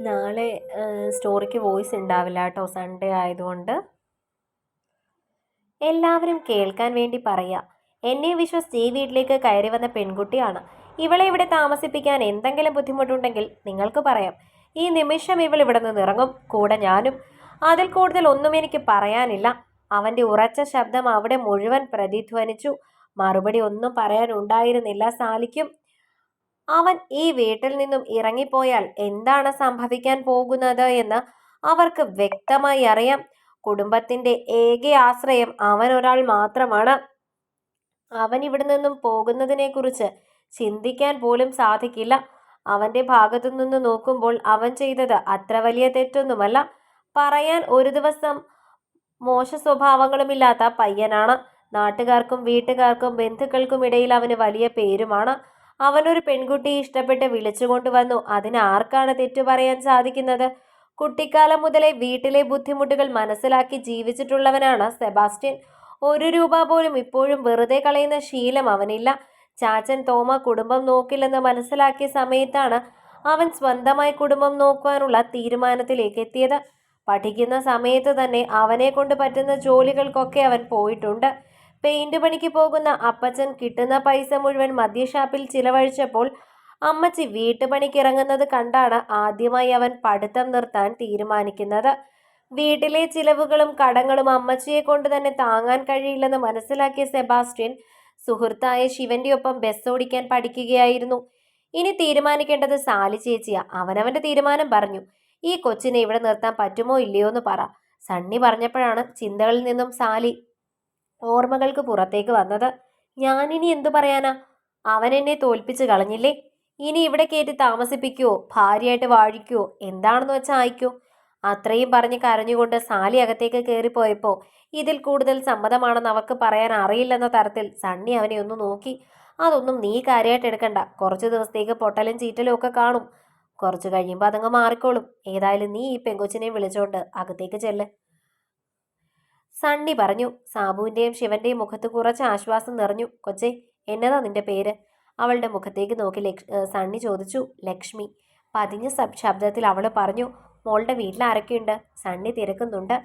നാളെ സ്റ്റോറിക്ക് വോയിസ് ഉണ്ടാവില്ല കേട്ടോ. സൺഡേ ആയതുകൊണ്ട്. എല്ലാവരും കേൾക്കാൻ വേണ്ടി പറയുക എന്നെ വിശ്വസിച്ച് ഈ വീട്ടിലേക്ക് കയറി വന്ന പെൺകുട്ടിയാണ്. ഇവളെ ഇവിടെ താമസിപ്പിക്കാൻ എന്തെങ്കിലും ബുദ്ധിമുട്ടുണ്ടെങ്കിൽ നിങ്ങൾക്ക് പറയാം. ഈ നിമിഷം ഇവൾ ഇവിടെ നിന്ന് ഇറങ്ങും. കൂടെ ഞാനും. അതിൽ കൂടുതൽ ഒന്നും എനിക്ക് പറയാനില്ല. അവന്റെ ഉറച്ച ശബ്ദം അവിടെ മുഴുവൻ പ്രതിധ്വനിച്ചു. മറുപടി ഒന്നും പറയാനുണ്ടായിരുന്നില്ല സാലിക്കും. അവൻ ഈ വീട്ടിൽ നിന്നും ഇറങ്ങിപ്പോയാൽ എന്താണ് സംഭവിക്കാൻ പോകുന്നത് എന്ന് അവർക്ക് വ്യക്തമായി അറിയാം. കുടുംബത്തിന്റെ ഏക ആശ്രയം അവൻ ഒരാൾ മാത്രമാണ്. അവൻ ഇവിടെ നിന്നും പോകുന്നതിനെക്കുറിച്ച് ചിന്തിക്കാൻ പോലും സാധിക്കില്ല. അവന്റെ ഭാഗത്തു നിന്ന് നോക്കുമ്പോൾ അവൻ ചെയ്തത് അത്ര വലിയ തെറ്റൊന്നുമല്ല. പറയാൻ ഒരു ദിവസം മോശ സ്വഭാവങ്ങളുമില്ലാത്ത പയ്യനാണ്. നാട്ടുകാർക്കും വീട്ടുകാർക്കും ബന്ധുക്കൾക്കും ഇടയിൽ അവന് വലിയ പേരുമാണ്. അവനൊരു പെൺകുട്ടിയെ ഇഷ്ടപ്പെട്ട് വിളിച്ചുകൊണ്ട് വന്നു. അതിന് ആർക്കാണ് തെറ്റു പറയാൻ സാധിക്കുന്നത്? കുട്ടിക്കാലം മുതലേ വീട്ടിലെ ബുദ്ധിമുട്ടുകൾ മനസ്സിലാക്കി ജീവിച്ചിട്ടുള്ളവനാണ് സെബാസ്റ്റ്യൻ. ഒരു രൂപ പോലും ഇപ്പോഴും വെറുതെ കളയുന്ന ശീലം അവനില്ല. ചാച്ചൻ തോമ കുടുംബം നോക്കില്ലെന്ന് മനസ്സിലാക്കിയ സമയത്താണ് അവൻ സ്വന്തമായി കുടുംബം നോക്കുവാനുള്ള തീരുമാനത്തിലേക്ക് എത്തിയത്. പഠിക്കുന്ന സമയത്ത് തന്നെ അവനെ കൊണ്ട് പറ്റുന്ന ജോലികൾക്കൊക്കെ അവൻ പോയിട്ടുണ്ട്. പെയിന്റ് പണിക്ക് പോകുന്ന അപ്പച്ചൻ കിട്ടുന്ന പൈസ മുഴുവൻ മദ്യഷാപ്പിൽ ചിലവഴിച്ചപ്പോൾ അമ്മച്ചി വീട്ടുപണിക്ക് ഇറങ്ങുന്നത് കണ്ടാണ് ആദ്യമായി അവൻ പഠിത്തം നിർത്താൻ തീരുമാനിക്കുന്നത്. വീട്ടിലെ ചിലവുകളും കടങ്ങളും അമ്മച്ചിയെ കൊണ്ട് തന്നെ താങ്ങാൻ കഴിയില്ലെന്ന് മനസ്സിലാക്കിയ സെബാസ്റ്റ്യൻ സുഹൃത്തായ ശിവന്റെ ഒപ്പം ബസ് ഓടിക്കാൻ പഠിക്കുകയായിരുന്നു. ഇനി തീരുമാനിക്കേണ്ടത് സാലി ചേച്ചിയാ. അവനവന്റെ തീരുമാനം പറഞ്ഞു. ഈ കൊച്ചിനെ ഇവിടെ നിർത്താൻ പറ്റുമോ ഇല്ലയോ എന്ന് പറ. സണ്ണി പറഞ്ഞപ്പോഴാണ് ചിന്തകളിൽ നിന്നും സാലി ഓർമ്മകൾക്ക് പുറത്തേക്ക് വന്നത്. ഞാനിനി എന്തു പറയാനാ? അവൻ എന്നെ തോൽപ്പിച്ച് കളഞ്ഞില്ലേ? ഇനി ഇവിടെ കയറ്റി താമസിപ്പിക്കുവോ? ഭാര്യയായിട്ട് വാഴിക്കുവോ? എന്താണെന്ന് വെച്ചാൽ അയക്കോ. അത്രയും പറഞ്ഞ് കരഞ്ഞുകൊണ്ട് സാലി അകത്തേക്ക് കയറിപ്പോയപ്പോൾ ഇതിൽ കൂടുതൽ സമ്മതമാണെന്ന് അവർക്ക് പറയാൻ അറിയില്ലെന്ന തരത്തിൽ സണ്ണി അവനെ ഒന്ന് നോക്കി. അതൊന്നും നീ കാര്യമായിട്ട് എടുക്കണ്ട. കുറച്ച് ദിവസത്തേക്ക് പൊട്ടലും ചീറ്റലും ഒക്കെ കാണും. കുറച്ച് കഴിയുമ്പോൾ അതങ്ങ് മാറിക്കോളും. ഏതായാലും നീ ഈ പെങ്കൊച്ചിനെ വിളിച്ചോണ്ട് അകത്തേക്ക് ചെല്ല്. സണ്ണി പറഞ്ഞു സാബുവിന്റെയും ശിവന്റെയും മുഖത്ത് കുറച്ച് ആശ്വാസം നിറഞ്ഞു. കൊച്ചേ എന്നതാ നിന്റെ പേര്? അവളുടെ മുഖത്തേക്ക് നോക്കി സണ്ണി ചോദിച്ചു ലക്ഷ്മി. പതിഞ്ഞ ശബ്ദത്തിൽ അവൾ പറഞ്ഞു മോളുടെ വീട്ടിൽ ആരൊക്കെയുണ്ട്? സണ്ണി തിരക്കുന്നുണ്ട്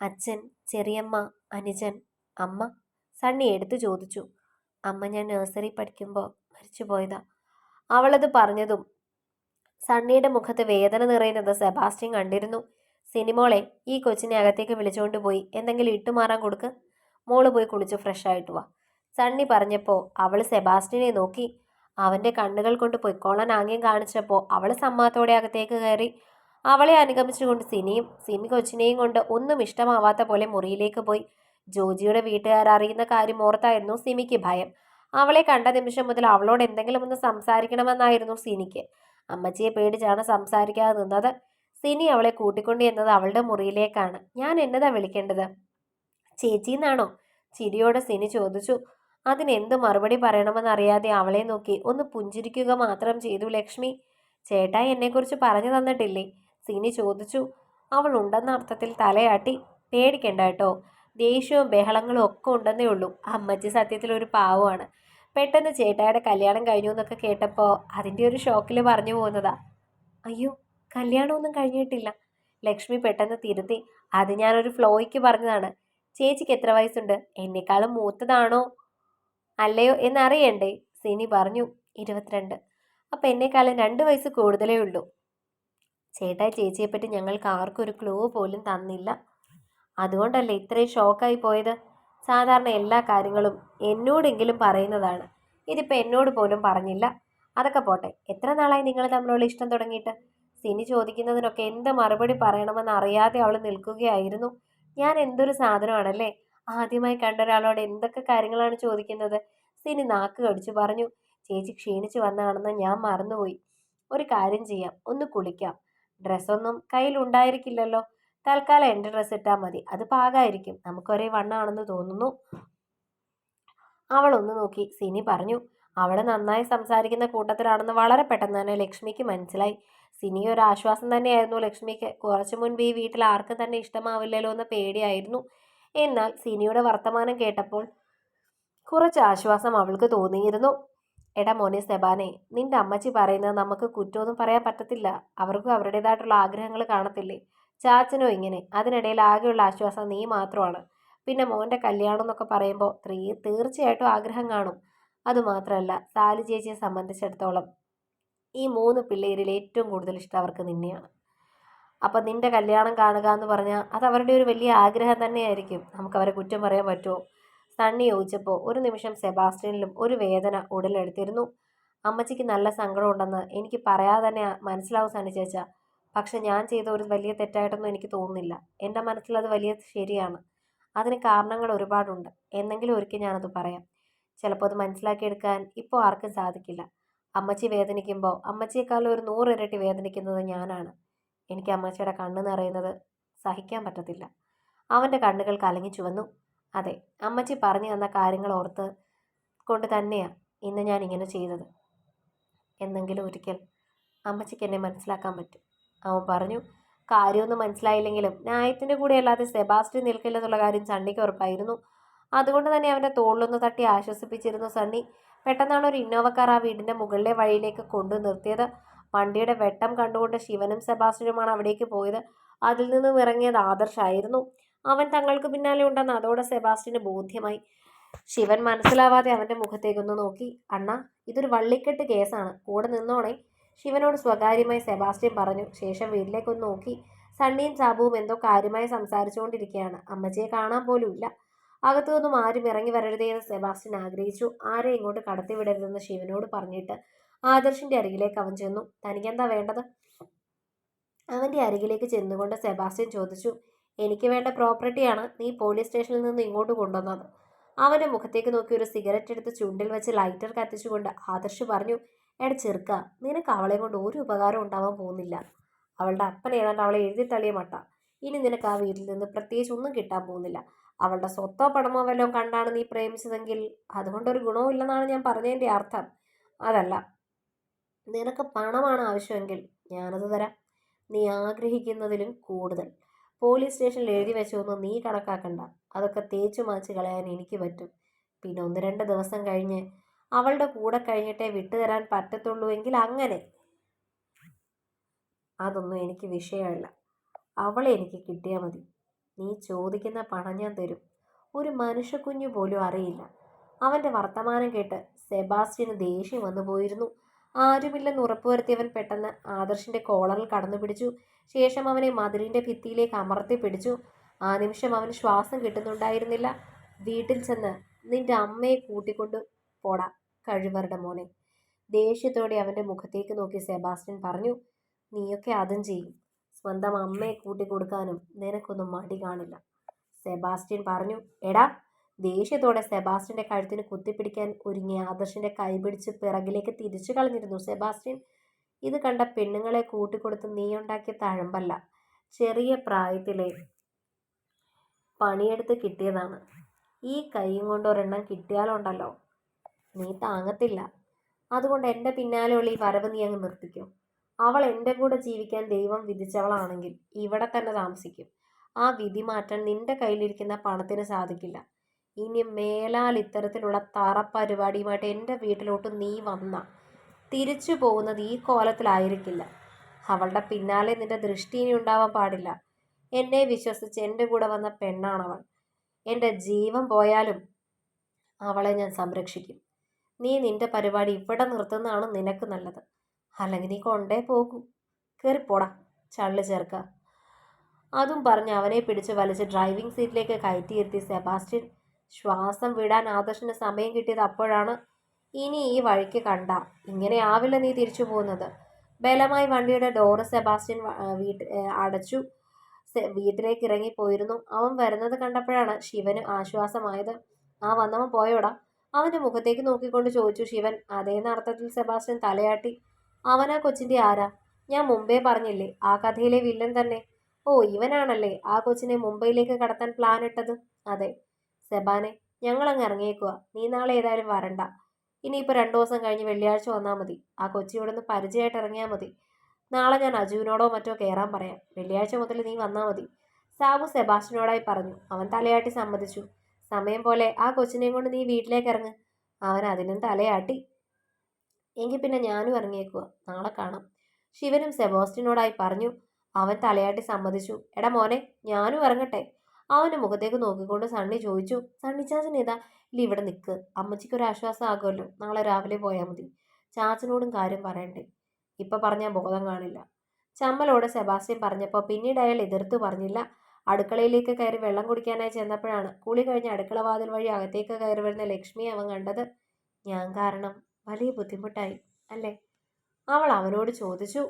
അച്ഛൻ ചെറിയമ്മ അനുജൻ അമ്മ? സണ്ണി എടുത്തു ചോദിച്ചു അമ്മ ഞാൻ നഴ്സറി പഠിക്കുമ്പോൾ മരിച്ചു പോയതാ. അവളത് പറഞ്ഞതും സണ്ണിയുടെ മുഖത്ത് വേദന നിറയുന്നത് സെബാസ്റ്റ്യൻ കണ്ടിരുന്നു. സിനിമോളെ ഈ കൊച്ചിനെ അകത്തേക്ക് വിളിച്ചുകൊണ്ട് പോയി. എന്തെങ്കിലും ഇട്ടുമാറാൻ കൊടുക്ക്. മോൾ പോയി കുളിച്ച് ഫ്രഷ് ആയിട്ട് വാ. സണ്ണി പറഞ്ഞപ്പോൾ അവൾ സെബാസ്റ്റിനെ നോക്കി. അവന്റെ കണ്ണുകൾ കൊണ്ട് പൊയ്ക്കോളാൻ ആംഗ്യം കാണിച്ചപ്പോൾ അവൾ സമ്മതത്തോടെ അകത്തേക്ക് കയറി. അവളെ അനുഗമിച്ചുകൊണ്ട് സിനിയും സിമി കൊച്ചിനെയും കൊണ്ട് ഒന്നും ഇഷ്ടമാവാത്ത പോലെ മുറിയിലേക്ക് പോയി. ജോജിയുടെ വീട്ടുകാർ അറിയുന്ന കാര്യം ഓർത്തായിരുന്നു സിമിക്ക് ഭയം. അവളെ കണ്ട നിമിഷം മുതൽ അവളോട് എന്തെങ്കിലും ഒന്ന് സംസാരിക്കണമെന്നായിരുന്നു സിനിക്ക്. അമ്മച്ചിയെ പേടിച്ചാണ് സംസാരിക്കാതെ നിന്നത്. സിനി അവളെ കൂട്ടിക്കൊണ്ടു എന്നത് അവളുടെ മുറിയിലേക്കാണ്. ഞാൻ എന്നതാ വിളിക്കേണ്ടത്? ചേച്ചിന്നാണോ? ചിരിയോടെ സിനി ചോദിച്ചു. അതിനെന്ത് മറുപടി പറയണമെന്നറിയാതെ അവളെ നോക്കി ഒന്ന് പുഞ്ചിരിക്കുക മാത്രം ചെയ്തു ലക്ഷ്മി. ചേട്ടാ എന്നെക്കുറിച്ച് പറഞ്ഞു തന്നിട്ടില്ലേ? സിനി ചോദിച്ചു. അവൾ ഉണ്ടെന്ന അർത്ഥത്തിൽ തലയാട്ടി. പേടിക്കണ്ട കേട്ടോ. ദേഷ്യവും ബഹളങ്ങളും ഒക്കെ ഉണ്ടെന്നേ ഉള്ളൂ. അമ്മച്ചി സത്യത്തിൽ ഒരു പാവമാണ്. പെട്ടെന്ന് ചേട്ടായുടെ കല്യാണം കഴിഞ്ഞു എന്നൊക്കെ കേട്ടപ്പോൾ അതിന്റെ ഒരു ഷോക്കിൽ പറഞ്ഞു പോകുന്നതാ. അയ്യോ കല്യാണമൊന്നും കഴിഞ്ഞിട്ടില്ല. ലക്ഷ്മി പെട്ടെന്ന് തിരുത്തി അത് ഞാനൊരു ഫ്ലോയ്ക്ക് പറഞ്ഞതാണ്. ചേച്ചിക്ക് എത്ര വയസ്സുണ്ട്? എന്നെക്കാളും മൂത്തതാണോ? അല്ലയോ എന്നറിയണ്ടേ? സിനി പറഞ്ഞു ഇരുപത്തിരണ്ട്. അപ്പം എന്നെക്കാളും രണ്ട് വയസ്സ് കൂടുതലേ ഉള്ളൂ. ചേട്ടാ ചേച്ചിയെപ്പറ്റി ഞങ്ങൾക്ക് ആർക്കും ഒരു ക്ലൂ പോലും തന്നില്ല. അതുകൊണ്ടല്ലേ ഇത്രയും ഷോക്കായി പോയത്? സാധാരണ എല്ലാ കാര്യങ്ങളും എന്നോടെങ്കിലും പറയുന്നതാണ്. ഇതിപ്പോൾ എന്നോട് പോലും പറഞ്ഞില്ല. അതൊക്കെ പോട്ടെ. എത്ര നാളായി നിങ്ങൾ തമ്മിലുള്ള ഇഷ്ടം തുടങ്ങിയിട്ട്? സിനി ചോദിക്കുന്നതിനൊക്കെ എന്ത് മറുപടി പറയണമെന്ന് അറിയാതെ അവൾ നിൽക്കുകയായിരുന്നു. ഞാൻ എന്തൊരു സാധനമാണല്ലേ? ആദ്യമായി കണ്ട ഒരാളോട് എന്തൊക്കെ കാര്യങ്ങളാണ് ചോദിക്കുന്നത്? സിനി നാക്ക് കടിച്ചു പറഞ്ഞു. ചേച്ചി ക്ഷീണിച്ചു വന്നതാണെന്ന് ഞാൻ മറന്നുപോയി. ഒരു കാര്യം ചെയ്യാം ഒന്ന് കുളിക്കാം. ഡ്രസ്സൊന്നും കയ്യിലുണ്ടായിരിക്കില്ലല്ലോ തൽക്കാലം എന്റെ ഡ്രസ്സ് ഇട്ടാൽ മതി. അത് പാകമായിരിക്കും. നമുക്കൊരേ വണ്ണാണെന്ന് തോന്നുന്നു. അവൾ ഒന്ന് നോക്കി. സിനി പറഞ്ഞു അവൾ നന്നായി സംസാരിക്കുന്ന കൂട്ടത്തിലാണെന്ന് വളരെ പെട്ടെന്ന് തന്നെ ലക്ഷ്മിക്ക് മനസ്സിലായി. സിനി ഒരു ആശ്വാസം തന്നെയായിരുന്നു. ലക്ഷ്മിക്ക് കുറച്ചു മുൻപ് ഈ വീട്ടിൽ ആർക്കും തന്നെ ഇഷ്ടമാവില്ലല്ലോ എന്ന പേടിയായിരുന്നു. എന്നാൽ സിനിയുടെ വർത്തമാനം കേട്ടപ്പോൾ കുറച്ച് ആശ്വാസം അവൾക്ക് തോന്നിയിരുന്നു. എടാ മോനെ സെബാനെ നിന്റെ അമ്മച്ചി പറയുന്നത് നമുക്ക് കുറ്റമൊന്നും പറയാൻ പറ്റത്തില്ല. അവർക്കും അവരുടേതായിട്ടുള്ള ആഗ്രഹങ്ങൾ കാണത്തില്ലേ? ചാച്ചനോ ഇങ്ങനെ. അതിനിടയിൽ ആകെയുള്ള ആശ്വാസം നീ മാത്രമാണ്. പിന്നെ മോന്റെ കല്യാണം എന്നൊക്കെ പറയുമ്പോൾ തീർച്ചയായിട്ടും ആഗ്രഹം കാണും. അതുമാത്രമല്ല സാലി ചേച്ചിയെ സംബന്ധിച്ചിടത്തോളം. ഈ മൂന്ന് പിള്ളേരിൽ ഏറ്റവും കൂടുതൽ ഇഷ്ടം അവർക്ക് നിന്നെയാണ്. അപ്പം നിന്റെ കല്യാണം കാണുക എന്ന് പറഞ്ഞാൽ അത് അവരുടെ ഒരു വലിയ ആഗ്രഹം തന്നെയായിരിക്കും. നമുക്ക് അവരെ കുറ്റം പറയാൻ പറ്റുമോ? സണ്ണി ചോദിച്ചപ്പോൾ ഒരു നിമിഷം സെബാസ്റ്റ്യനിലും ഒരു വേദന ഉടലെടുത്തിരുന്നു. അമ്മച്ചിക്ക് നല്ല സങ്കടമുണ്ടെന്ന് എനിക്ക് പറയാതെ തന്നെ മനസ്സിലാവും സണ്ണി ചേച്ച. പക്ഷെ ഞാൻ ചെയ്ത ഒരു വലിയ തെറ്റായിട്ടൊന്നും എനിക്ക് തോന്നുന്നില്ല. എന്റെ മനസ്സിലത് വലിയ ശരിയാണ്. അതിന് കാരണങ്ങൾ ഒരുപാടുണ്ട്. എന്നെങ്കിലും ഒരിക്കൽ ഞാനത് പറയാം. ചിലപ്പോൾ അത് മനസ്സിലാക്കിയെടുക്കാൻ ഇപ്പോൾ ആർക്കും സാധിക്കില്ല. അമ്മച്ചി വേദനിക്കുമ്പോൾ അമ്മച്ചിയെക്കാളും ഒരു നൂറിരട്ടി വേദനിക്കുന്നത് ഞാനാണ്. എനിക്ക് അമ്മച്ചിയുടെ കണ്ണ് നിറയുന്നത് സഹിക്കാൻ പറ്റത്തില്ല. അവന്റെ കണ്ണുകൾ കലങ്ങി ചുവന്നു. അതെ അമ്മച്ചി പറഞ്ഞു തന്ന കാര്യങ്ങൾ ഓർത്ത് കൊണ്ട് തന്നെയാണ് ഇന്ന് ഞാൻ ഇങ്ങനെ ചെയ്തത്. എന്നെങ്കിലും ഒരിക്കൽ അമ്മച്ചിക്ക് എന്നെ മനസ്സിലാക്കാൻ പറ്റും. അവൻ പറഞ്ഞു കാര്യമൊന്നും മനസ്സിലായില്ലെങ്കിലും ന്യായത്തിന്റെ കൂടെ അല്ലാതെ സെബാസ്റ്റ്യൻ നിൽക്കില്ലെന്നുള്ള കാര്യം സണ്ണിക്ക് ഉറപ്പായിരുന്നു. അതുകൊണ്ട് തന്നെ അവന്റെ തോളിലൊന്ന് തട്ടി ആശ്വസിപ്പിച്ചിരുന്നു സണ്ണി. പെട്ടെന്നാണ് ഒരു ഇന്നോവ കാർ ആ വീടിന്റെ മുകളിലെ വഴിയിലേക്ക് കൊണ്ടു നിർത്തിയത്. വണ്ടിയുടെ വെട്ടം കണ്ടുകൊണ്ട് ശിവനും സെബാസ്റ്റ്യനുമാണ് അവിടേക്ക് പോയത്. അതിൽ നിന്നും ഇറങ്ങിയത് ആദർശായിരുന്നു. അവൻ തങ്ങൾക്ക് പിന്നാലെ ഉണ്ടെന്ന് അതോടെ സെബാസ്റ്റ്യന് ബോധ്യമായി. ശിവൻ മനസ്സിലാവാതെ അവന്റെ മുഖത്തേക്കൊന്ന് നോക്കി. അണ്ണ ഇതൊരു വള്ളിക്കെട്ട് കേസാണ്. കൂടെ നിന്നോണേ. ശിവനോട് സ്വകാര്യമായി സെബാസ്റ്റ്യൻ പറഞ്ഞു. ശേഷം വീട്ടിലേക്കൊന്ന് നോക്കി. സണ്ണിയും സാബുവും എന്തോ കാര്യമായി സംസാരിച്ചുകൊണ്ടിരിക്കുകയാണ്. അമ്മച്ചിയെ കാണാൻ പോലും ഇല്ല. അകത്തുനിന്നും ആരും ഇറങ്ങി വരരുതേ എന്ന് സെബാസ്റ്റ്യൻ ആഗ്രഹിച്ചു. ആരെയും ഇങ്ങോട്ട് കടത്തിവിടരുതെന്ന് ശിവനോട് പറഞ്ഞിട്ട് ആദർശിന്റെ അരികിലേക്ക് അവൻ ചെന്നു. തനിക്കെന്താ വേണ്ടത്? അവന്റെ അരികിലേക്ക് ചെന്നുകൊണ്ട് സെബാസ്റ്റ്യൻ ചോദിച്ചു. എനിക്ക് വേണ്ട പ്രോപ്പർട്ടിയാണ് നീ പോലീസ് സ്റ്റേഷനിൽ നിന്ന് ഇങ്ങോട്ട് കൊണ്ടുവന്നത്. അവന്റെ മുഖത്തേക്ക് നോക്കി ഒരു സിഗരറ്റ് എടുത്ത് ചുണ്ടിൽ വെച്ച് ലൈറ്റർ കത്തിച്ചുകൊണ്ട് ആദർശ് പറഞ്ഞു എടാ ചെറുക്ക നിനക്ക് അവളെ കൊണ്ട് ഒരു ഉപകാരം ഉണ്ടാവാൻ പോകുന്നില്ല. അവളുടെ അപ്പൻ ഏതാണ്ട് അവളെ എഴുതി തള്ളിയ മട്ട. ഇനി നിനക്ക് ആ വീട്ടിൽ നിന്ന് പ്രത്യേകിച്ച് ഒന്നും കിട്ടാൻ പോകുന്നില്ല. അവളുടെ സ്വത്തോ പണമോ വല്ലതും കണ്ടാണ് നീ പ്രേമിച്ചതെങ്കിൽ അതുകൊണ്ടൊരു ഗുണവും ഇല്ലെന്നാണ് ഞാൻ പറഞ്ഞതിന്റെ അർത്ഥം. അതല്ല. നിനക്ക് പണമാണ് ആവശ്യമെങ്കിൽ ഞാനത് തരാം. നീ ആഗ്രഹിക്കുന്നതിലും കൂടുതൽ. പോലീസ് സ്റ്റേഷനിൽ എഴുതി വെച്ചൊന്നും നീ കണക്കാക്കണ്ട. അതൊക്കെ തേച്ചു മാച്ച് കളയാൻ എനിക്ക് പറ്റും. പിന്നെ ഒന്ന് രണ്ട് ദിവസം കഴിഞ്ഞ് അവളുടെ കൂടെ കഴിഞ്ഞിട്ടേ വിട്ടുതരാൻ പറ്റത്തുള്ളൂ എങ്കിൽ അങ്ങനെ. അതൊന്നും എനിക്ക് വിഷയമല്ല. അവളെ എനിക്ക് കിട്ടിയാൽ മതി. നീ ചോദിക്കുന്ന പണം ഞാൻ തരും. ഒരു മനുഷ്യക്കുഞ്ഞു പോലും അറിയില്ല. അവന്റെ വർത്തമാനം കേട്ട് സെബാസ്റ്റ്യന് ദേഷ്യം വന്നു പോയിരുന്നു. ആരുമില്ലെന്ന് ഉറപ്പുവരുത്തിയവൻ പെട്ടെന്ന് ആദർശിന്റെ കോളറിൽ കടന്നു പിടിച്ചു. ശേഷം അവനെ മതിലിന്റെ ഭിത്തിയിലേക്ക് അമർത്തി പിടിച്ചു. ആ നിമിഷം അവന് ശ്വാസം കിട്ടുന്നുണ്ടായിരുന്നില്ല. വീട്ടിൽ ചെന്ന് നിന്റെ അമ്മയെ കൂട്ടിക്കൊണ്ട് പോടാ കഴിവറുടെ മോനെ. ദേഷ്യത്തോടെ അവന്റെ മുഖത്തേക്ക് നോക്കി സെബാസ്റ്റ്യൻ പറഞ്ഞു നീയൊക്കെ അതും ചെയ്യും. സ്വന്തം അമ്മയെ കൂട്ടിക്കൊടുക്കാനും നിനക്കൊന്നും മടി കാണില്ല. സെബാസ്റ്റ്യൻ പറഞ്ഞു എടാ ദേഷ്യത്തോടെ സെബാസ്റ്റ്യന്റെ കഴുത്തിന് കുത്തിപ്പിടിക്കാൻ ഒരുങ്ങിയ ആദർശിന്റെ കൈപിടിച്ച് പിറകിലേക്ക് തിരിച്ചു കളഞ്ഞിരുന്നു സെബാസ്റ്റ്യൻ. ഇത് കണ്ട പെണ്ണുങ്ങളെ കൂട്ടിക്കൊടുത്ത് നീയുണ്ടാക്കിയ തഴമ്പല്ല ചെറിയ പ്രായത്തിലെ പണിയെടുത്ത് കിട്ടിയതാണ്. ഈ കൈയും കൊണ്ട് ഒരെണ്ണം കിട്ടിയാലുണ്ടല്ലോ. നീ താങ്ങത്തില്ല. അതുകൊണ്ട് എന്റെ പിന്നാലെയുള്ള ഈ വരവ് നീ അങ്ങ് നിർത്തിക്കും. അവൾ എന്റെ കൂടെ ജീവിക്കാൻ ദൈവം വിധിച്ചവളാണെങ്കിൽ ഇവിടെ തന്നെ താമസിക്കും. ആ വിധി മാറ്റാൻ നിന്റെ കയ്യിലിരിക്കുന്ന പണത്തിന് സാധിക്കില്ല. ഇനി മേലാൽ ഇത്തരത്തിലുള്ള തറപ്പരിപാടിയുമായിട്ട് എന്റെ വീട്ടിലോട്ട് നീ വന്ന തിരിച്ചു പോകുന്നത് ഈ കോലത്തിലായിരിക്കില്ല. അവളുടെ പിന്നാലെ നിന്റെ ദൃഷ്ടി ഇനി ഉണ്ടാവാൻ പാടില്ല. എന്നെ വിശ്വസിച്ച് എന്റെ കൂടെ വന്ന പെണ്ണാണവൾ. എന്റെ ജീവൻ പോയാലും അവളെ ഞാൻ സംരക്ഷിക്കും. നീ നിന്റെ പരിപാടി ഇവിടെ നിർത്തുന്നതാണ് നിനക്ക് നല്ലത്. അല്ലെങ്കിൽ നീ കൊണ്ടേ പോകൂ. കയറിപ്പോടാ ചള്ളു ചേർക്ക. അതും പറഞ്ഞ് അവനെ പിടിച്ച് വലിച്ച് ഡ്രൈവിംഗ് സീറ്റിലേക്ക് കയറ്റിയിരുത്തി സെബാസ്റ്റ്യൻ. ശ്വാസം വിടാൻ ആദർശിന് സമയം കിട്ടിയത് അപ്പോഴാണ് ഇനി ഈ വഴിക്ക് കണ്ട. ഇങ്ങനെ ആവില്ല നീ തിരിച്ചു പോകുന്നത്. ബലമായി വണ്ടിയുടെ ഡോറ് സെബാസ്റ്റ്യൻ വീട്ട് അടച്ചു. വീട്ടിലേക്ക് ഇറങ്ങിപ്പോയിരുന്നു അവൻ വരുന്നത് കണ്ടപ്പോഴാണ് ശിവന് ആശ്വാസമായത്. ആ വന്നവൻ പോയോടാ. അവന്റെ മുഖത്തേക്ക് നോക്കിക്കൊണ്ട് ചോദിച്ചു ശിവൻ അതേ അർത്ഥത്തിൽ സെബാസ്റ്റ്യൻ തലയാട്ടി. അവനാ കൊച്ചിന്റെ ആരാ? ഞാൻ മുമ്പേ പറഞ്ഞില്ലേ ആ കഥയിലെ വില്ലൻ തന്നെ. ഓ ഇവനാണല്ലേ ആ കൊച്ചിനെ മുംബൈയിലേക്ക് കടത്താൻ പ്ലാൻ ഇട്ടത്? അതെ. സെബാനെ ഞങ്ങളങ്ങ് ഇറങ്ങിയേക്കുക നീ നാളെ ഏതായാലും വരണ്ട. ഇനിയിപ്പോൾ രണ്ടു ദിവസം കഴിഞ്ഞ് വെള്ളിയാഴ്ച വന്നാൽ മതി. ആ കൊച്ചിയോടൊന്ന് പരിചയമായിട്ട് ഇറങ്ങിയാൽ മതി. നാളെ ഞാൻ അജുവിനോടോ മറ്റോ കയറാൻ പറയാം. വെള്ളിയാഴ്ച മുതൽ നീ വന്നാൽ മതി. സാബു സെബാസ്റ്റിനോടായി പറഞ്ഞു. അവൻ തലയാട്ടി സമ്മതിച്ചു. സമയം പോലെ ആ കൊച്ചിനെയും കൊണ്ട് നീ വീട്ടിലേക്ക് ഇറങ്ങ്. അവൻ അതിനും തലയാട്ടി. എങ്കിൽ പിന്നെ ഞാനും ഇറങ്ങിയേക്കുക നാളെ കാണാം. ശിവനും സെബോസ്റ്റിനോടായി പറഞ്ഞു. അവൻ തലയാട്ടി സമ്മതിച്ചു. എടാ മോനെ ഞാനും ഇറങ്ങട്ടെ അവന്റെ മുഖത്തേക്ക് നോക്കിക്കൊണ്ട് സണ്ണി ചോദിച്ചു. സണ്ണി ചാച്ചൻ ഏതാ? ഇല്ല ഇവിടെ നിൽക്ക് അമ്മച്ചിക്ക് ഒരു ആശ്വാസം ആകുമല്ലോ. നാളെ രാവിലെ പോയാൽ മതി. ചാച്ചനോടും കാര്യം പറയണ്ടേ? ഇപ്പം പറഞ്ഞാൽ ബോധം കാണില്ല. ചമ്മലോട് സെബാസ്റ്റ്യൻ പറഞ്ഞപ്പോൾ പിന്നീട് അയാൾ എതിർത്ത് പറഞ്ഞില്ല. അടുക്കളയിലേക്ക് കയറി വെള്ളം കുടിക്കാനായി ചെന്നപ്പോഴാണ് കുളി കഴിഞ്ഞ് അടുക്കള വാതിൽ വഴി അകത്തേക്ക് കയറി വരുന്ന ലക്ഷ്മിയെ അവൻ കണ്ടത്. ഞാൻ കാരണം വലിയ ബുദ്ധിമുട്ടായി അല്ലേ? അവൾ അവനോട് ചോദിച്ചു.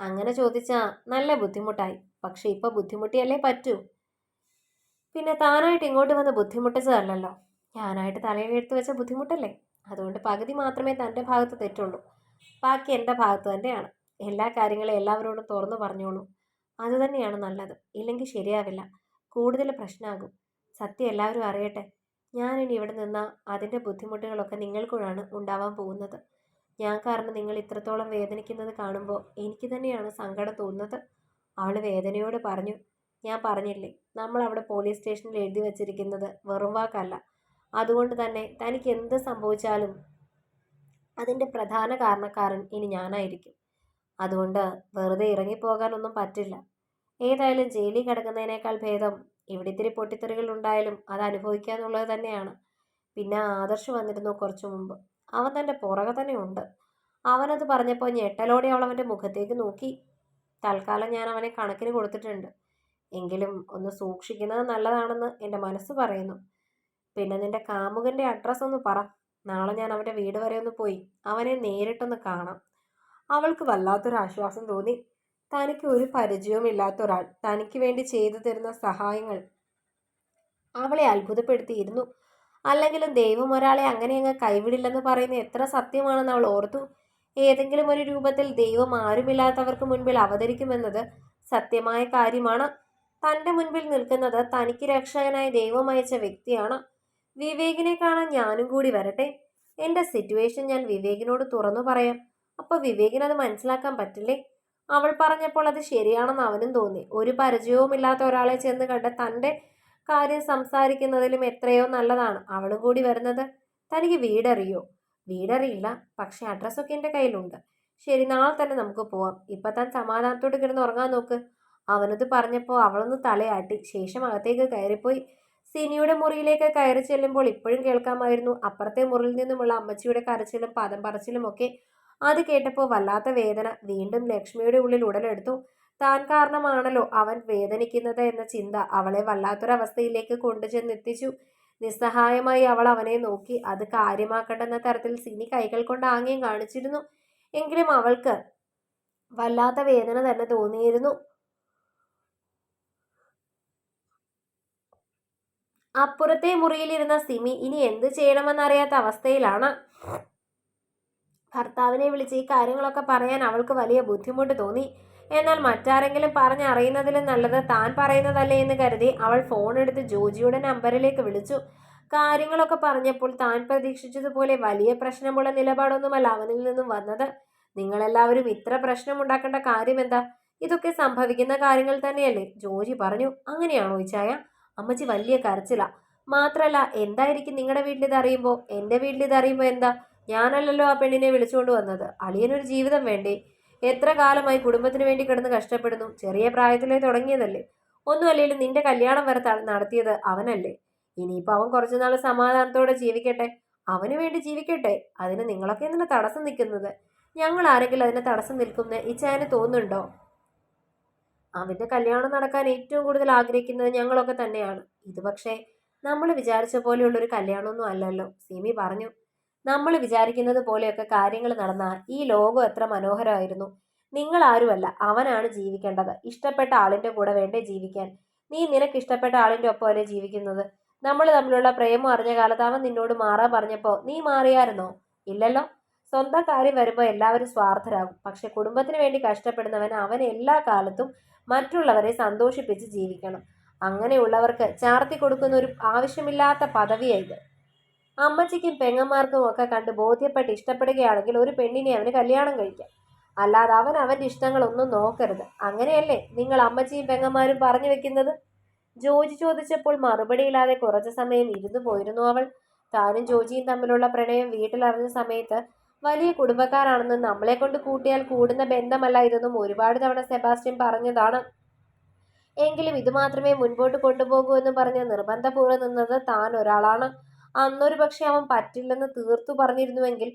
അങ്ങനെ ചോദിച്ചാ നല്ല ബുദ്ധിമുട്ടായി. പക്ഷെ ഇപ്പൊ ബുദ്ധിമുട്ടിയല്ലേ പറ്റൂ. പിന്നെ താനായിട്ട് ഇങ്ങോട്ട് വന്ന് ബുദ്ധിമുട്ടിച്ചതല്ലല്ലോ. ഞാനായിട്ട് തലയിൽ എടുത്ത് വെച്ച ബുദ്ധിമുട്ടല്ലേ? അതുകൊണ്ട് പകുതി മാത്രമേ തന്റെ ഭാഗത്ത് തെറ്റുള്ളൂ. ബാക്കി എന്റെ ഭാഗത്ത് തന്നെയാണ്. എല്ലാ കാര്യങ്ങളും എല്ലാവരോടും തുറന്നു പറഞ്ഞോളൂ. അതുതന്നെയാണ് നല്ലത്. ഇല്ലെങ്കിൽ ശരിയാവില്ല. കൂടുതൽ പ്രശ്നമാകും സത്യം എല്ലാവരും അറിയട്ടെ. ഞാനിനി ഇവിടെ നിന്നാൽ അതിന്റെ ബുദ്ധിമുട്ടുകളൊക്കെ നിങ്ങൾക്കൂടാണ് ഉണ്ടാവാൻ പോകുന്നത്. ഞാൻ കാരണം നിങ്ങൾ ഇത്രത്തോളം വേദനിക്കുന്നത് കാണുമ്പോൾ എനിക്ക് തന്നെയാണ് സങ്കടം തോന്നുന്നത്. അവൾ വേദനയോട് പറഞ്ഞു ഞാൻ പറഞ്ഞില്ലേ നമ്മൾ അവിടെ പോലീസ് സ്റ്റേഷനിൽ എഴുതി വച്ചിരിക്കുന്നത് വെറും വാക്കല്ല. അതുകൊണ്ട് തന്നെ തനിക്ക് എന്ത് സംഭവിച്ചാലും അതിന്റെ പ്രധാന കാരണക്കാരൻ ഇനി ഞാനായിരിക്കും. അതുകൊണ്ട് വെറുതെ ഇറങ്ങിപ്പോകാനൊന്നും പറ്റില്ല. ഏതായാലും ജയിലിൽ കിടക്കുന്നതിനേക്കാൾ ഭേദം ഇവിടെ ഇത്തിരി പൊട്ടിത്തെറികൾ ഉണ്ടായാലും അത് അനുഭവിക്കുക എന്നുള്ളത് തന്നെയാണ്. പിന്നെ ആദർശ് വന്നിരുന്നു കുറച്ചു മുമ്പ്. അവൻ തന്റെ പുറകെ തന്നെ ഉണ്ട്. അവനത് പറഞ്ഞപ്പോൾ ഞെട്ടലോടെ അവൾ അവന്റെ മുഖത്തേക്ക് നോക്കി. തൽക്കാലം ഞാൻ അവനെ കണക്കിന് കൊടുത്തിട്ടുണ്ട്. എങ്കിലും ഒന്ന് സൂക്ഷിക്കുന്നത് നല്ലതാണെന്ന് എന്റെ മനസ്സ് പറയുന്നു. പിന്നെ നിന്റെ കാമുകന്റെ അഡ്രസ്സ് ഒന്ന് പറ. നാളെ ഞാൻ അവന്റെ വീട് വരെ ഒന്ന് പോയി. അവനെ നേരിട്ടൊന്ന് കാണാം. അവൾക്ക് വല്ലാത്തൊരു ആശ്വാസം തോന്നി. തനിക്ക് ഒരു പരിചയവുമില്ലാത്ത ഒരാൾ തനിക്ക് വേണ്ടി ചെയ്തു തരുന്ന സഹായങ്ങൾ അവളെ അത്ഭുതപ്പെടുത്തിയിരുന്നു. അല്ലെങ്കിലും ദൈവം ഒരാളെ അങ്ങനെ അങ്ങ് കൈവിടില്ലെന്ന് പറയുന്ന എത്ര സത്യമാണെന്ന് അവൾ ഓർത്തു. ഏതെങ്കിലും ഒരു രൂപത്തിൽ ദൈവം ആരുമില്ലാത്തവർക്ക് മുൻപിൽ അവതരിക്കുമെന്നത് സത്യമായ കാര്യമാണ്. തന്റെ മുൻപിൽ നിൽക്കുന്നത് തനിക്ക് രക്ഷകനായി ദൈവം അയച്ച വ്യക്തിയാണ്. വിവേകിനെ കാണാൻ ഞാനും കൂടി വരട്ടെ. എന്റെ സിറ്റുവേഷൻ ഞാൻ വിവേകിനോട് തുറന്നു പറയാം. അപ്പോൾ വിവേകിനത് മനസ്സിലാക്കാൻ പറ്റില്ലേ? അവൾ പറഞ്ഞപ്പോൾ അത് ശരിയാണെന്ന് അവനും തോന്നി. ഒരു പരിചയവുമില്ലാത്ത ഒരാളെ ചെന്ന് കണ്ട് തന്റെ കാര്യം സംസാരിക്കുന്നതിലും എത്രയോ നല്ലതാണ്. അവളും കൂടി വരുന്നത് തനിക്ക് വീടറിയോ? വീടറിയില്ല. പക്ഷെ അഡ്രസ്സൊക്കെ എന്റെ കയ്യിലുണ്ട്. ശരി നാളെ തന്നെ നമുക്ക് പോവാം. ഇപ്പം താൻ സമാധാനത്തോട് കിടന്ന് ഉറങ്ങാൻ നോക്ക്. അവനത് പറഞ്ഞപ്പോൾ അവളൊന്ന് തലയാട്ടി. ശേഷം അകത്തേക്ക് കയറിപ്പോയി. സിനിയുടെ മുറിയിലേക്ക് കയറി ചെല്ലുമ്പോൾ ഇപ്പോഴും കേൾക്കാമായിരുന്നു. അപ്പുറത്തെ മുറിയിൽ നിന്നുമുള്ള അമ്മച്ചിയുടെ കരച്ചിലും പാദം പറച്ചിലും ഒക്കെ അത് കേട്ടപ്പോൾ വല്ലാത്ത വേദന. വീണ്ടും ലക്ഷ്മിയുടെ ഉള്ളിൽ ഉടലെടുത്തു. താൻ കാരണമാണല്ലോ അവൻ വേദനിക്കുന്നത് എന്ന ചിന്ത അവളെ വല്ലാത്തൊരവസ്ഥയിലേക്ക് കൊണ്ടുചെന്നെത്തിച്ചു. നിസ്സഹായമായി അവൾ അവനെ നോക്കി. അത് കാര്യമാക്കണ്ടെന്ന തരത്തിൽ സിനി കൈകൾ കൊണ്ട് ആംഗ്യം കാണിച്ചിരുന്നു. എങ്കിലും അവൾക്ക് വല്ലാത്ത വേദന തന്നെ തോന്നിയിരുന്നു. അപ്പുറത്തെ മുറിയിലിരുന്ന സിമി ഇനി എന്ത് ചെയ്യണമെന്നറിയാത്ത അവസ്ഥയിലാണ്. ഭർത്താവിനെ വിളിച്ച് ഈ കാര്യങ്ങളൊക്കെ പറയാൻ അവൾക്ക് വലിയ ബുദ്ധിമുട്ട് തോന്നി. എന്നാൽ മറ്റാരെങ്കിലും പറഞ്ഞറിയുന്നതിലും നല്ലത് താൻ പറയുന്നതല്ലേ എന്ന് കരുതി അവൾ ഫോൺ എടുത്ത് ജോജിയുടെ നമ്പറിലേക്ക് വിളിച്ചു. കാര്യങ്ങളൊക്കെ പറഞ്ഞപ്പോൾ താൻ പ്രതീക്ഷിച്ചതുപോലെ വലിയ പ്രശ്നമുള്ള നിലപാടൊന്നുമല്ല അവനിൽ നിന്നും വന്നത്. നിങ്ങളെല്ലാവരും ഇത്ര പ്രശ്നമുണ്ടാക്കേണ്ട കാര്യം എന്താ ഇതൊക്കെ സംഭവിക്കുന്ന കാര്യങ്ങൾ തന്നെയല്ലേ? ജോജി പറഞ്ഞു അങ്ങനെയാണോ ഇച്ചായ അമ്മച്ചി വലിയ കരച്ചില. മാത്രല്ല എന്തായിരിക്കും നിങ്ങളുടെ വീട്ടിൽ ഇത് അറിയുമ്പോൾ എന്റെ വീട്ടിൽ ഇത് അറിയുമ്പോൾ എന്താ? ഞാനല്ലല്ലോ ആ പെണ്ണിനെ വിളിച്ചുകൊണ്ട് വന്നത്. അളിയനൊരു ജീവിതം വേണ്ടേ? എത്ര കാലമായി കുടുംബത്തിന് വേണ്ടി കിടന്ന് കഷ്ടപ്പെടുന്നു? ചെറിയ പ്രായത്തിലേ തുടങ്ങിയതല്ലേ? ഒന്നും അല്ലെങ്കിലും നിന്റെ കല്യാണം വരെ നടത്തിയത് അവനല്ലേ? ഇനിയിപ്പോൾ അവൻ കുറച്ചുനാൾ സമാധാനത്തോടെ ജീവിക്കട്ടെ? അവന് വേണ്ടി ജീവിക്കട്ടെ? അതിന് നിങ്ങളൊക്കെ എന്തിനാ തടസ്സം നിൽക്കുന്നത്? ഞങ്ങൾ ആരെങ്കിലും അതിനെ തടസ്സം നിൽക്കുന്ന ഇച്ചായന് തോന്നുന്നുണ്ടോ? അവന്റെ കല്യാണം നടക്കാൻ ഏറ്റവും കൂടുതൽ ആഗ്രഹിക്കുന്നത് ഞങ്ങളൊക്കെ തന്നെയാണ്. ഇത് പക്ഷേ നമ്മൾ വിചാരിച്ച പോലെയുള്ളൊരു കല്യാണമൊന്നും അല്ലല്ലോ. സിമി പറഞ്ഞു. നമ്മൾ വിചാരിക്കുന്നത് പോലെയൊക്കെ കാര്യങ്ങൾ നടന്നാൽ ഈ ലോകം എത്ര മനോഹരമായിരുന്നു. നിങ്ങൾ ആരുമല്ല അവനാണ് ജീവിക്കേണ്ടത്. ഇഷ്ടപ്പെട്ട ആളിന്റെ കൂടെ വേണ്ടേ ജീവിക്കാൻ. നീ നിനക്ക് ഇഷ്ടപ്പെട്ട ആളിന്റെ ഒപ്പമല്ലേ ജീവിക്കുന്നത്? നമ്മൾ തമ്മിലുള്ള പ്രേമം അറിഞ്ഞ കാലത്ത് അവൻ നിന്നോട് മാറാൻ പറഞ്ഞപ്പോൾ നീ മാറിയായിരുന്നോ? ഇല്ലല്ലോ. സ്വന്തം കാര്യം വരുമ്പോൾ എല്ലാവരും സ്വാർത്ഥരാകും. പക്ഷെ കുടുംബത്തിന് വേണ്ടി കഷ്ടപ്പെടുന്നവൻ അവൻ എല്ലാ കാലത്തും മറ്റുള്ളവരെ സന്തോഷിപ്പിച്ച് ജീവിക്കണം. അങ്ങനെയുള്ളവർക്ക് ചാർത്തി കൊടുക്കുന്ന ഒരു ആവശ്യമില്ലാത്ത പദവിയായത് അമ്മച്ചിക്കും പെങ്ങന്മാർക്കും ഒക്കെ കണ്ട് ബോധ്യപ്പെട്ട് ഇഷ്ടപ്പെടുകയാണെങ്കിൽ ഒരു പെണ്ണിനെ അവന് കല്യാണം കഴിക്കാം. അല്ലാതെ അവൻ അവന്റെ ഇഷ്ടങ്ങളൊന്നും നോക്കരുത്. അങ്ങനെയല്ലേ നിങ്ങൾ അമ്മച്ചിയും പെങ്ങന്മാരും പറഞ്ഞു വെക്കുന്നത്? ജോജി ചോദിച്ചപ്പോൾ മറുപടിയില്ലാതെ കുറച്ചു സമയം ഇരുന്നു പോയിരുന്നു അവൾ. താനും ജോജിയും തമ്മിലുള്ള പ്രണയം വീട്ടിലറിഞ്ഞ സമയത്ത് വലിയ കുടുംബക്കാരാണെന്ന് നമ്മളെ കൊണ്ട് കൂട്ടിയാൽ കൂടുന്ന ബന്ധമല്ല ഇതെന്നും ഒരുപാട് തവണ സെബാസ്റ്റ്യൻ പറഞ്ഞതാണ്. എങ്കിലും ഇത് മാത്രമേ മുൻപോട്ട് കൊണ്ടുപോകൂ എന്ന് പറഞ്ഞ് നിർബന്ധപൂർവം നിന്നത് താൻ ഒരാളാണ്. അന്നൊരു പക്ഷെ അവൻ പറ്റില്ലെന്ന് തീർത്തു പറഞ്ഞിരുന്നുവെങ്കിൽ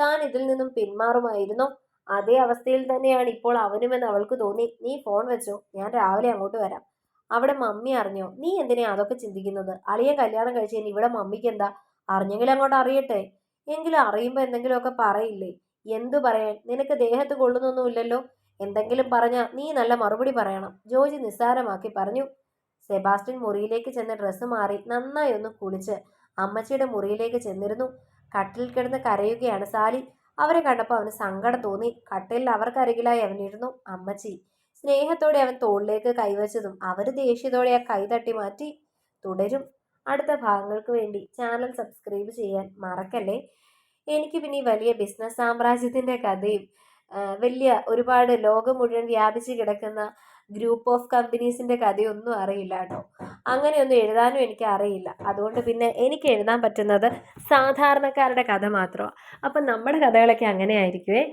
താൻ ഇതിൽ നിന്നും പിന്മാറുമായിരുന്നു? അതേ അവസ്ഥയിൽ തന്നെയാണ് ഇപ്പോൾ അവനുമെന്ന് അവൾക്ക് തോന്നി. നീ ഫോൺ വെച്ചോ. ഞാൻ രാവിലെ അങ്ങോട്ട് വരാം. അവിടെ മമ്മി അറിഞ്ഞോ? നീ എന്തിനാ അതൊക്കെ ചിന്തിക്കുന്നത്? അളിയൻ കല്യാണം കഴിച്ചതിന് ഇവിടെ മമ്മിക്ക് എന്താ? അറിഞ്ഞെങ്കിൽ അങ്ങോട്ട് അറിയട്ടെ. എങ്കിലും അറിയുമ്പോൾ എന്തെങ്കിലുമൊക്കെ പറയില്ലേ? എന്തു പറയാൻ? നിനക്ക് ദേഹത്ത് കൊള്ളുന്നൊന്നുമില്ലല്ലോ? എന്തെങ്കിലും പറഞ്ഞാൽ നീ നല്ല മറുപടി പറയണം. ജോജി നിസ്സാരമാക്കി പറഞ്ഞു. സെബാസ്റ്റ്യൻ മുറിയിലേക്ക് ചെന്ന് ഡ്രസ്സ് മാറി നന്നായി ഒന്ന് കുളിച്ച് അമ്മച്ചിയുടെ മുറിയിലേക്ക് ചെന്നിരുന്നു. കട്ടിൽ കിടന്ന് കരയുകയാണ് സാലി. അവരെ കണ്ടപ്പോൾ അവന് സങ്കടം തോന്നി. കട്ടിലിൽ അവർക്കരികിലായി അവനിരുന്നു അമ്മച്ചി സ്നേഹത്തോടെ അവൻ തോളിലേക്ക് കൈവച്ചതും അവർ ദേഷ്യത്തോടെ ആ കൈ തട്ടി മാറ്റി. തുടരും. അടുത്ത ഭാഗങ്ങൾക്ക് വേണ്ടി ചാനൽ സബ്സ്ക്രൈബ് ചെയ്യാൻ മറക്കല്ലേ? എനിക്ക് പിന്നെ വലിയ ബിസിനസ് സാമ്രാജ്യത്തിന്റെ കഥയും വലിയ ഒരുപാട് ലോകം മുഴുവൻ വ്യാപിച്ച് കിടക്കുന്ന ഗ്രൂപ്പ് ഓഫ് കമ്പനീസിന്റെ കഥയൊന്നും അറിയില്ല കേട്ടോ. അങ്ങനെയൊന്നും എഴുതാനും എനിക്ക് അറിയില്ല അതുകൊണ്ട് പിന്നെ എനിക്ക് എഴുതാൻ പറ്റുന്നത് സാധാരണക്കാരുടെ കഥ മാത്രമാണ് അപ്പം നമ്മുടെ കഥകളൊക്കെ അങ്ങനെ ആയിരിക്കുമേ